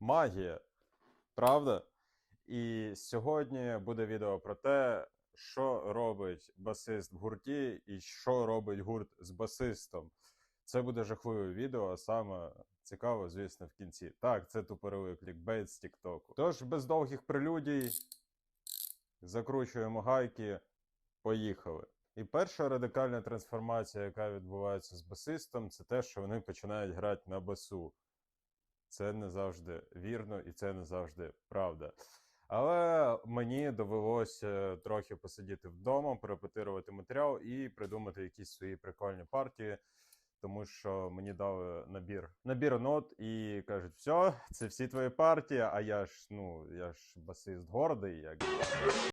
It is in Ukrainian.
магія. Правда? І сьогодні буде відео про те, що робить басист в гурті і що робить гурт з басистом. Це буде жахливе відео, а саме цікаво, звісно, в кінці. Так, це тупорилий клікбейт з Тіктоку. Тож, без довгих прелюдій, закручуємо гайки, поїхали. І перша радикальна трансформація, яка відбувається з басистом, це те, що вони починають грати на басу. Це не завжди вірно і це не завжди правда. Але мені довелося трохи посидіти вдома, перепетирувати матеріал і придумати якісь свої прикольні партії, тому що мені дали набір, набір нот і кажуть, все, це всі твої партії, а я ж, ну, я ж басист гордий, як